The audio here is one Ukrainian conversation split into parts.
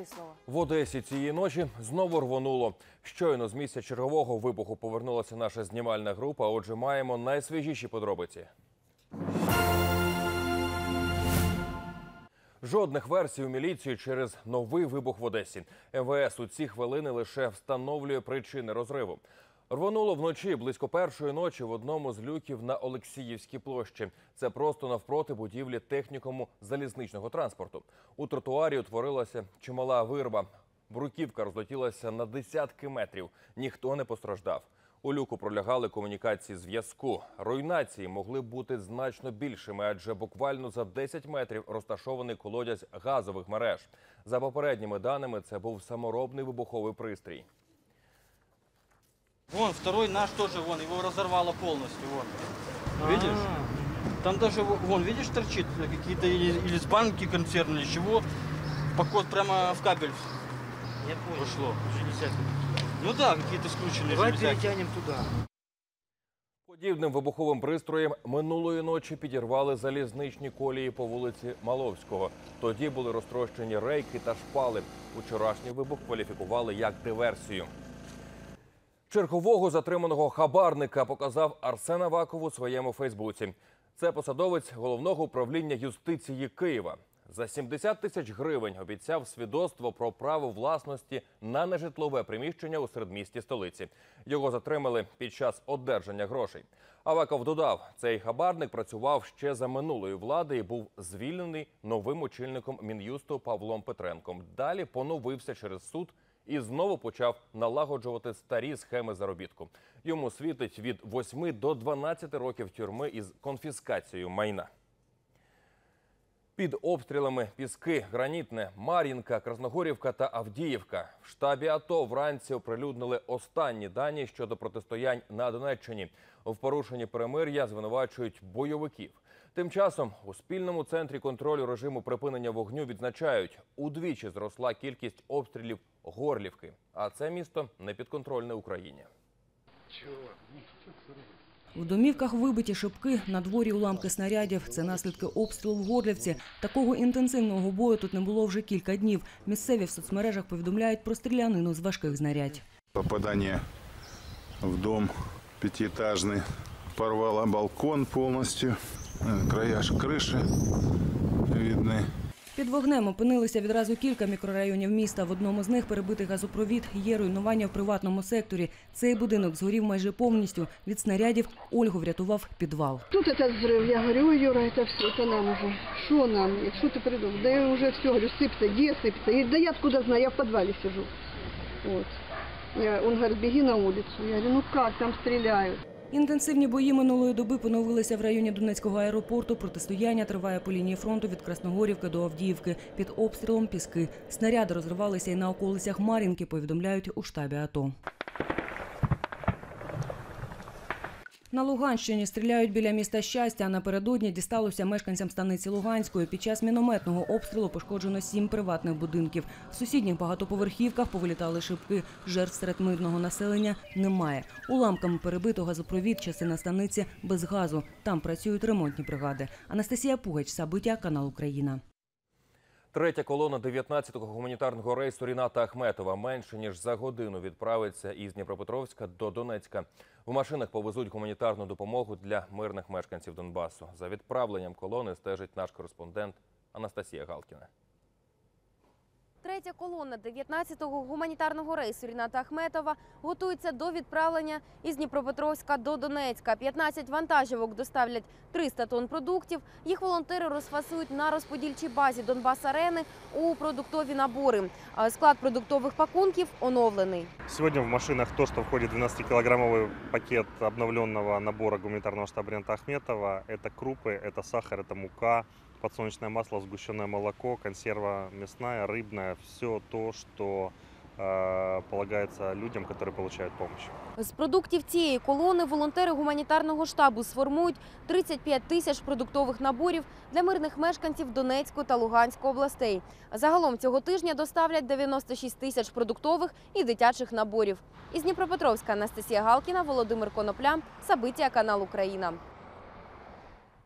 тобі слово. В Одесі цієї ночі знову рвонуло. Щойно з місця чергового вибуху повернулася наша знімальна група. Отже, маємо найсвіжіші подробиці. Жодних версій у міліції через новий вибух в Одесі. МВС у ці хвилини лише встановлює причини розриву. Рвонуло вночі близько першої ночі в одному з люків на Олексіївській площі. Це просто навпроти будівлі технікуму залізничного транспорту. У тротуарі утворилася чимала вирва. Бруківка розлетілася на десятки метрів. Ніхто не постраждав. У люку пролягали комунікації зв'язку. Руйнації могли бути значно більшими, адже буквально за 10 метрів розташований колодязь газових мереж. За попередніми даними, це був саморобний вибуховий пристрій. Вон, второй наш тоже, вон, его разорвало полностью, вон. Видишь? Там даже, во- вон, видишь, торчит какие-то или, или с банки консервные, или чего. Покот прямо в кабель Я понял. ушло. Ну да, какие-то скрученные Давай железяки. перетянем туда. Подібним вибуховим пристроєм минулої ночі підірвали залізничні колії по вулиці Маловського. Тоді були розтрощені рейки та шпали. Учорашній вибух кваліфікували як диверсію. Чергового затриманого хабарника показав Арсен Аваков у своєму Фейсбуці. Це посадовець головного управління юстиції Києва. За 70 тисяч гривень обіцяв свідоцтво про право власності на нежитлове приміщення у середмісті столиці. Його затримали під час одержання грошей. Аваков додав, цей хабарник працював ще за минулої влади і був звільнений новим очільником мін'юсту Павлом Петренком. Далі поновився через суд і знову почав налагоджувати старі схеми заробітку. Йому світить від 8 до 12 років тюрми із конфіскацією майна. Під обстрілами Піски, Гранітне, Мар'їнка, Красногорівка та Авдіївка. В штабі АТО вранці оприлюднили останні дані щодо протистоянь на Донеччині. В порушенні перемир'я звинувачують бойовиків. Тим часом у спільному центрі контролю режиму припинення вогню відзначають, удвічі зросла кількість обстрілів Горлівки. А це місто не підконтрольне Україні. В домівках вибиті шибки, на дворі уламки снарядів. Це наслідки обстрілу в Горлівці. Такого інтенсивного бою тут не було вже кілька днів. Місцеві в соцмережах повідомляють про стрілянину з важких знарядь. Попадание в дом пятиэтажный порвало балкон полностью, Э, края ж крыши видны. Під вогнем опинилися відразу кілька мікрорайонів міста. В одному з них перебитий газопровід. Є руйнування в приватному секторі. Цей будинок згорів майже повністю. Від снарядів Ольгу врятував підвал. Тут этот взрыв, я говорю, ой, Юра, это все, это нам уже. Что нам? Что ты придумал? Да я уже все, говорю, сыпется, где сыпется? И, да я откуда знаю, я в подвале сижу. Вот. Я, он говорит, беги на улицу. Я говорю, ну как, там стреляют. Інтенсивні бої минулої доби поновилися в районі Донецького аеропорту. Протистояння триває по лінії фронту від Красногорівки до Авдіївки. Під обстрілом піски. Снаряди розривалися і на околицях Мар'їнки, повідомляють у штабі АТО. На Луганщині стріляють біля міста щастя. а Напередодні дісталося мешканцям станиці Луганської. Під час мінометного обстрілу пошкоджено сім приватних будинків. В сусідніх багатоповерхівках повилітали шибки. Жертв серед мирного населення немає. Уламками перебито газопровід, частина станиці без газу. Там працюють ремонтні бригади. Анастасія Пугач, Сабиття, канал Україна. Третя колона 19-го гуманітарного рейсу Ріната Ахметова менше ніж за годину відправиться із Дніпропетровська до Донецька. В машинах повезуть гуманітарну допомогу для мирних мешканців Донбасу. За відправленням колони стежить наш кореспондент Анастасія Галкіна. Третя колона 19-го гуманітарного рейсу Ріната Ахметова готується до відправлення із Дніпропетровська до Донецька. 15 вантажівок доставлять 300 тонн продуктів. Їх волонтери розфасують на розподільчій базі Донбас-арени у продуктові набори. А Склад продуктових пакунків оновлений. Сегодня в машинах то, что входит в 12-килограммовый пакет обновленного набора гуманитарного штаба Рента Ахметова. Это крупы, это сахар, это мука, подсолнечное масло, сгущенное молоко, консерва мясная, рыбная. Все то, что э, полагается людям, которые получают помощь. З продуктів цієї колони волонтери гуманітарного штабу сформують 35 тисяч продуктових наборів для мирних мешканців Донецької та Луганської областей. Загалом цього тижня доставлять 96 тисяч продуктових і дитячих наборів. Із Дніпропетровська Анастасія Галкіна, Володимир Конопля, Сабиття, канал Україна.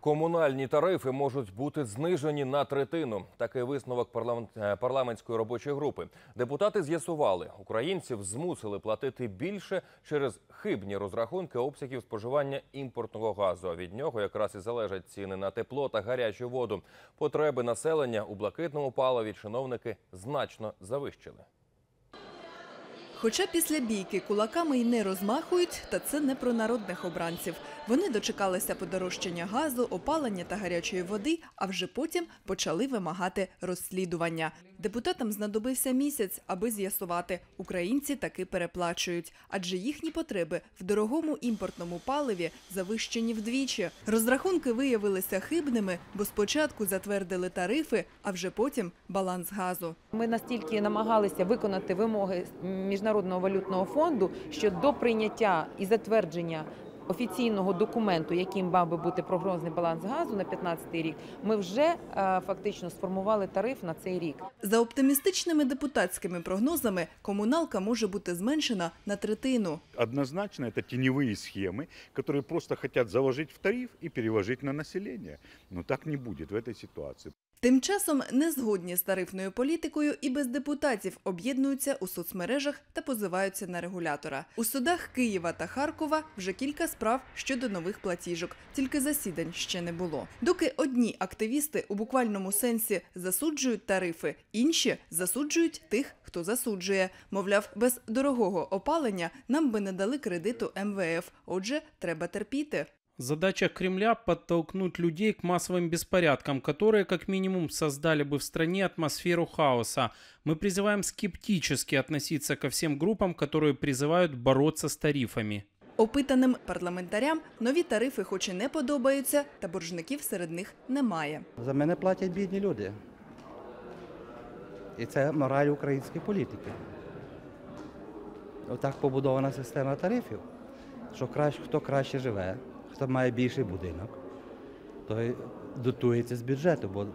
Комунальні тарифи можуть бути знижені на третину. Такий висновок е, парламентської робочої групи. Депутати з'ясували, українців змусили платити більше через хибні розрахунки обсягів споживання імпортного газу. Від нього якраз і залежать ціни на тепло та гарячу воду. Потреби населення у блакитному паливі чиновники значно завищили. Хоча після бійки кулаками й не розмахують, та це не про народних обранців. Вони дочекалися подорожчання газу, опалення та гарячої води, а вже потім почали вимагати розслідування. Депутатам знадобився місяць, аби з'ясувати, українці таки переплачують, адже їхні потреби в дорогому імпортному паливі завищені вдвічі. Розрахунки виявилися хибними, бо спочатку затвердили тарифи, а вже потім баланс газу. Ми настільки намагалися виконати вимоги Міжнародного валютного фонду, що до прийняття і затвердження офіційного документу, яким мав би бути прогнозний баланс газу на 2015 рік, ми вже е, фактично сформували тариф на цей рік. За оптимістичними депутатськими прогнозами, комуналка може бути зменшена на третину. Однозначно это теневые схемы, которые просто хотят заложить в тариф и переложить на население. Но так не будет в этой ситуации. Тим часом не згодні з тарифною політикою і без депутатів об'єднуються у соцмережах та позиваються на регулятора. У судах Києва та Харкова вже кілька справ щодо нових платіжок, тільки засідань ще не було. Доки одні активісти у буквальному сенсі засуджують тарифи, інші засуджують тих, хто засуджує. Мовляв, без дорогого опалення нам би не дали кредиту МВФ. Отже, треба терпіти. Задача Кремля – подтолкнуть людей к массовым беспорядкам, которые как минимум создали бы в стране атмосферу хаоса. Мы призываем скептически относиться ко всем группам, которые призывают бороться с тарифами. Опитаним парламентарям нові тарифи, хоч і не подобаються, та боржників серед них немає. За мене платять бідні люди. І це мораль української політики. Отак побудована система тарифів, що краще, хто краще живе, хто має більший будинок, той дотується з бюджету, бо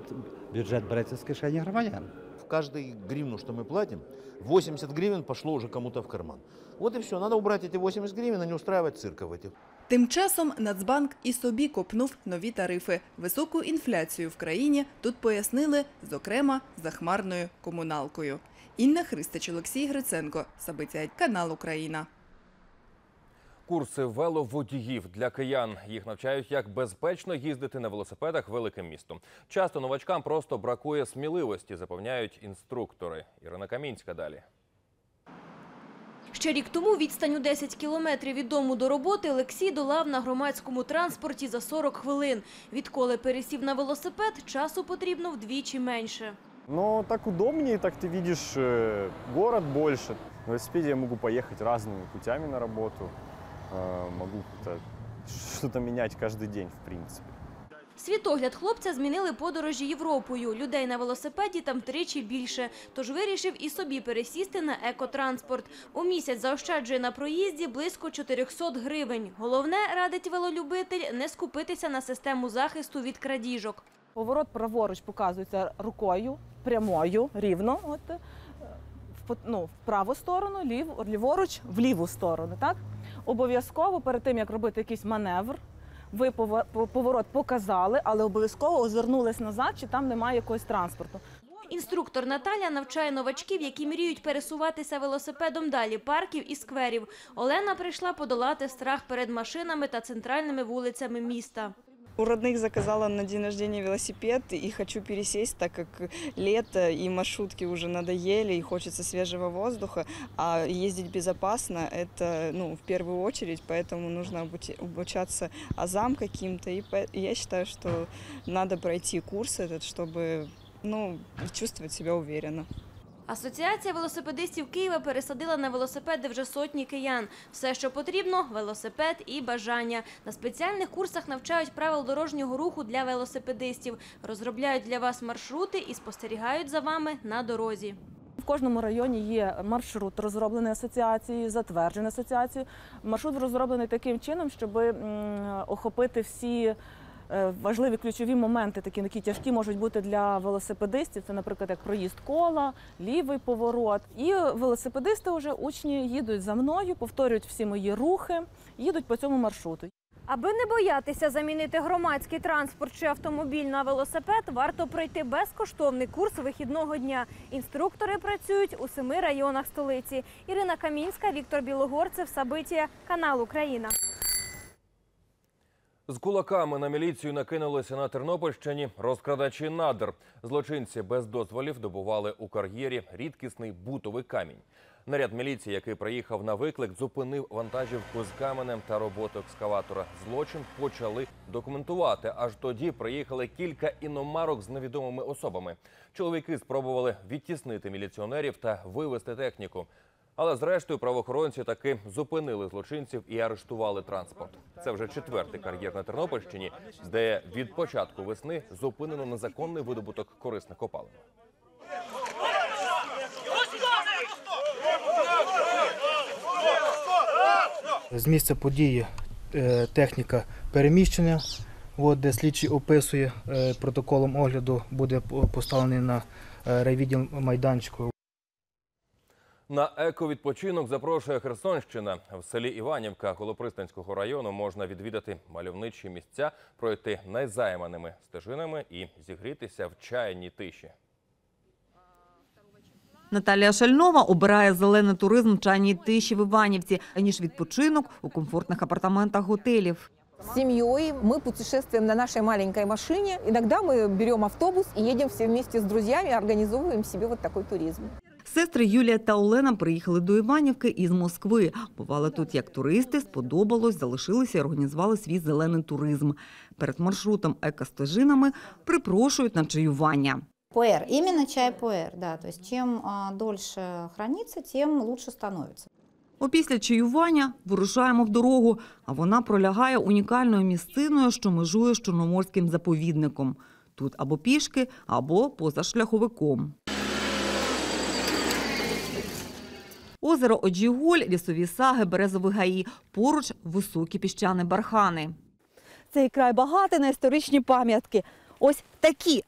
бюджет береться з кишені громадян. В каждую гривну, что мы платим, 80 гривен пошло уже кому-то в карман. Вот и все. Надо убрать эти 80 гривен и не устраивать цирков этих. Тим часом Нацбанк і собі копнув нові тарифи. Високу інфляцію в країні тут пояснили, зокрема, захмарною комуналкою. Інна Христич, Олексій Гриценко, Сабиця, канал Україна. Курси веловодіїв для киян. Їх навчають, як безпечно їздити на велосипедах великим містом. Часто новачкам просто бракує сміливості, запевняють інструктори. Ірина Камінська далі. Ще рік тому відстань у 10 кілометрів від дому до роботи Олексій долав на громадському транспорті за 40 хвилин. Відколи пересів на велосипед, часу потрібно вдвічі менше. Но так удобнее, так ты видишь э, город больше. На велосипеде я могу поехать разными путями на работу. Э, могу что-то менять каждый день, в принципе. Світогляд хлопця змінили подорожі Європою. Людей на велосипеді там втричі більше. Тож вирішив і собі пересісти на екотранспорт. У місяць заощаджує на проїзді близько 400 гривень. Головне, радить велолюбитель, не скупитися на систему захисту від крадіжок. Поворот праворуч показується рукою, прямою, рівно. От, е, ну, в праву сторону, лів, ліворуч, в ліву сторону. Так? Обов'язково перед тим, як робити якийсь маневр, ви поворот показали, але обов'язково озирнулись назад, чи там немає якогось транспорту. Інструктор Наталя навчає новачків, які мріють пересуватися велосипедом далі парків і скверів. Олена прийшла подолати страх перед машинами та центральними вулицями міста. У родных заказала на день рождения велосипед и хочу пересесть, так как лето и маршрутки уже надоели и хочется свежего воздуха, а ездить безопасно это ну, в первую очередь, поэтому нужно обучи- обучаться азам каким-то. И по- я считаю, что надо пройти курс этот, чтобы ну, чувствовать себя уверенно. Асоціація велосипедистів Києва пересадила на велосипеди вже сотні киян. Все, що потрібно – велосипед і бажання. На спеціальних курсах навчають правил дорожнього руху для велосипедистів, розробляють для вас маршрути і спостерігають за вами на дорозі. В кожному районі є маршрут, розроблений асоціацією, затверджений асоціацією. Маршрут розроблений таким чином, щоб охопити всі важливі ключові моменти, такі які тяжкі можуть бути для велосипедистів. Це, наприклад, як проїзд кола, лівий поворот. І велосипедисти вже учні їдуть за мною, повторюють всі мої рухи, їдуть по цьому маршруту. Аби не боятися замінити громадський транспорт чи автомобіль на велосипед, варто пройти безкоштовний курс вихідного дня. Інструктори працюють у семи районах столиці. Ірина Камінська, Віктор Білогорцев, Сабитія, канал Україна. З кулаками на міліцію накинулися на Тернопільщині розкрадачі надр. Злочинці без дозволів добували у кар'єрі рідкісний бутовий камінь. Наряд міліції, який приїхав на виклик, зупинив вантажівку з каменем та роботу екскаватора. Злочин почали документувати. Аж тоді приїхали кілька іномарок з невідомими особами. Чоловіки спробували відтіснити міліціонерів та вивезти техніку. Але зрештою правоохоронці таки зупинили злочинців і арештували транспорт. Це вже четвертий кар'єр на Тернопільщині, де від початку весни зупинено незаконний видобуток корисних копалин. З місця події е, техніка переміщення, от, де слідчий описує е, протоколом огляду, буде поставлений на е, райвідділ майданчику. На ековідпочинок запрошує Херсонщина. В селі Іванівка Голопристанського району можна відвідати мальовничі місця, пройти найзайманими стежинами і зігрітися в чайній тиші. Наталія Шальнова обирає зелений туризм в чайній тиші в Іванівці, аніж відпочинок у комфортних апартаментах готелів. С семьей мы путешествуем на нашей маленькой машине. Иногда мы берем автобус и едем все вместе с друзьями, организовываем себе вот такой туризм. Сестри Юлія та Олена приїхали до Іванівки із Москви. Бували тут як туристи, сподобалось, залишилися і організували свій зелений туризм. Перед маршрутом екостежинами припрошують на чаювання. Пуэр, именно чай пуэр, да, то есть чем а, дольше хранится, тем лучше становится. Опісля чаювання вирушаємо в дорогу, а вона пролягає унікальною місциною, що межує з Чорноморським заповідником. Тут або пішки, або поза шляховиком. Озеро Оджіголь, лісові саги, березові гаї. Поруч високі піщані бархани. Цей край багатий на історичні пам'ятки. Ось такі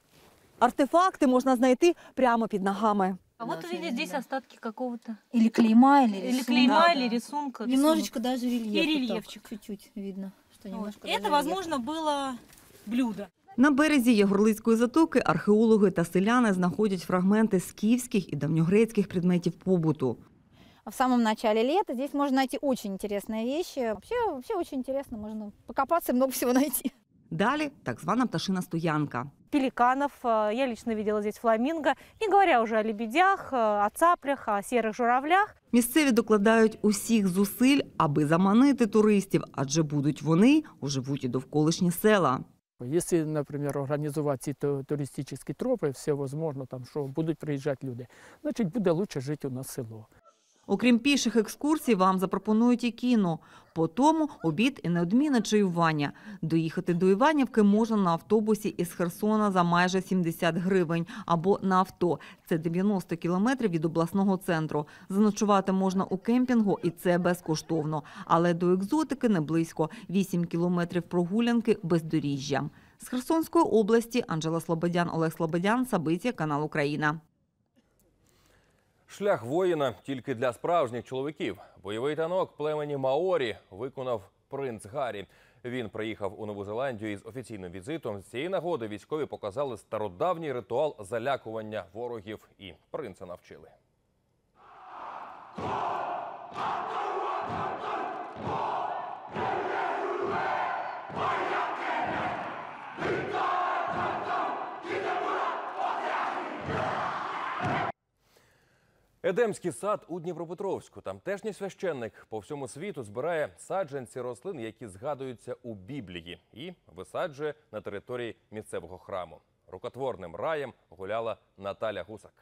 артефакти можна знайти прямо під ногами. А вот видите, здесь остатки какого-то. Или клейма, или Или клейма, Да, или рисунка. Немножечко рисунок. даже рельеф. И рельефчик. Чуть-чуть видно, что Вот. немножко Это, возможно, было блюдо. На березі Ягорлицької затоки археологи та селяни знаходять фрагменти скіфських і давньогрецьких предметів побуту. В самом начале лета здесь можно найти очень интересные вещи. Вообще, вообще очень интересно, можно покопаться и много всего найти. Далі так звана пташина стоянка. Пеликанов. э, Я лично видела здесь фламинго. Не говоря уже о лебедях, э, о цаплях, о серых журавлях. Місцеві докладають усіх зусиль, аби заманити туристів, адже будуть вони оживуть і довколишні села. Если, например, организовать ці ту- туристические тропы, все возможно, там, що будуть приїжджати люди, значить буде лучше жити у нас село. Окрім піших екскурсій, вам запропонують і кіно. По тому обід і неодмінне чаювання. Доїхати до Іванівки можна на автобусі із Херсона за майже 70 гривень або на авто. Це 90 кілометрів від обласного центру. Заночувати можна у кемпінгу і це безкоштовно. Але до екзотики не близько. 8 кілометрів прогулянки бездоріжжя. З Херсонської області Анжела Слободян, Олег Слободян, Сабиття, канал Україна. Шлях воїна тільки для справжніх чоловіків. Бойовий танок племені Маорі виконав принц Гаррі. Він приїхав у Нову Зеландію із офіційним візитом. З цієї нагоди військові показали стародавній ритуал залякування ворогів і принца навчили. Едемський сад у Дніпропетровську. Тамтешній священник по всьому світу збирає саджанці рослин, які згадуються у Біблії, і висаджує на території місцевого храму. Рукотворним раєм гуляла Наталя Гусак.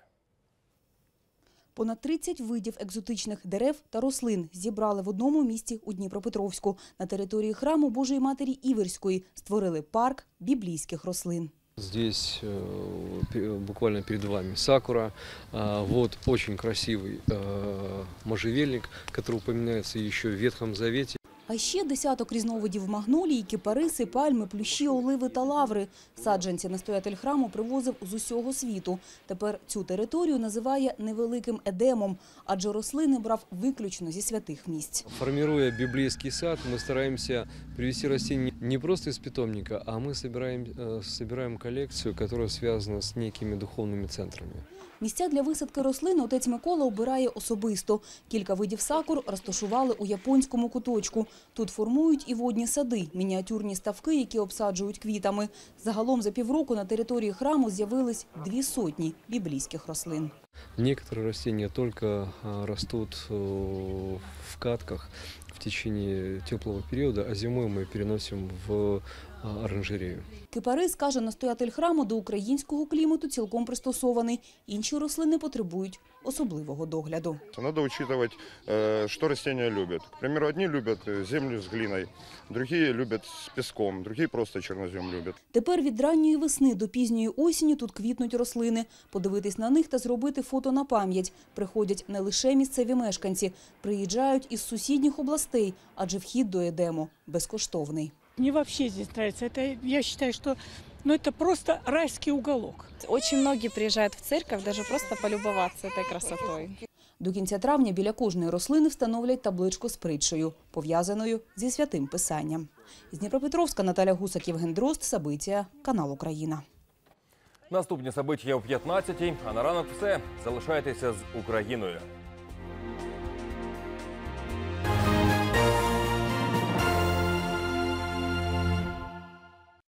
Понад 30 видів екзотичних дерев та рослин зібрали в одному місці у Дніпропетровську. На території храму Божої Матері Іверської створили парк біблійських рослин. Здесь э, пе- буквально перед вами сакура. А, Вот очень красивый э, можжевельник, который упоминается еще в Ветхом Завете. А ще десяток різновидів магнолії, кипариси, пальми, плющі, оливи та лаври. Саджанці настоятель храму привозив з усього світу. Тепер цю територію називає невеликим едемом, адже рослини брав виключно зі святих місць. Формируя библейский сад, мы стараемся привести растения не просто из питомника, а мы собираем, э, собираем коллекцию, которая связана с некими духовными центрами. Місця для висадки рослин отець Микола обирає особисто. Кілька видів сакур розташували у японському куточку. Тут формують і водні сади, мініатюрні ставки, які обсаджують квітами. Загалом за півроку на території храму з'явились дві сотні біблійських рослин. Некоторые растения только а, растут э, в катках в течение теплого периода, а зимой мы переносим в а, оранжерею. Кипарис, каже настоятель храму, до українського клімату цілком пристосований. Інші рослини потребують особливого догляду. Надо учитывать, э, что растения любят. К примеру, одни любят э, землю с глиной, другие любят с песком, другие просто чернозем любят. Тепер від ранньої весни до пізньої осені тут квітнуть рослини. Подивитись на них та зробити фото на пам'ять. Приходять не лише місцеві мешканці, приїжджають із сусідніх областей, адже вхід до Едему безкоштовний. Мне вообще здесь нравится. Это, я считаю, что ну, это просто райский уголок. Очень многие приезжают в церковь даже просто полюбоваться этой красотой. До кінця травня біля кожної рослини встановлять табличку з притчею, пов'язаною зі святим писанням. З Дніпропетровська Наталя Гусак, Євген Дрозд, Сабиція, канал Україна. Наступні события о 15-й, а на ранок все. Залишайтеся з Україною.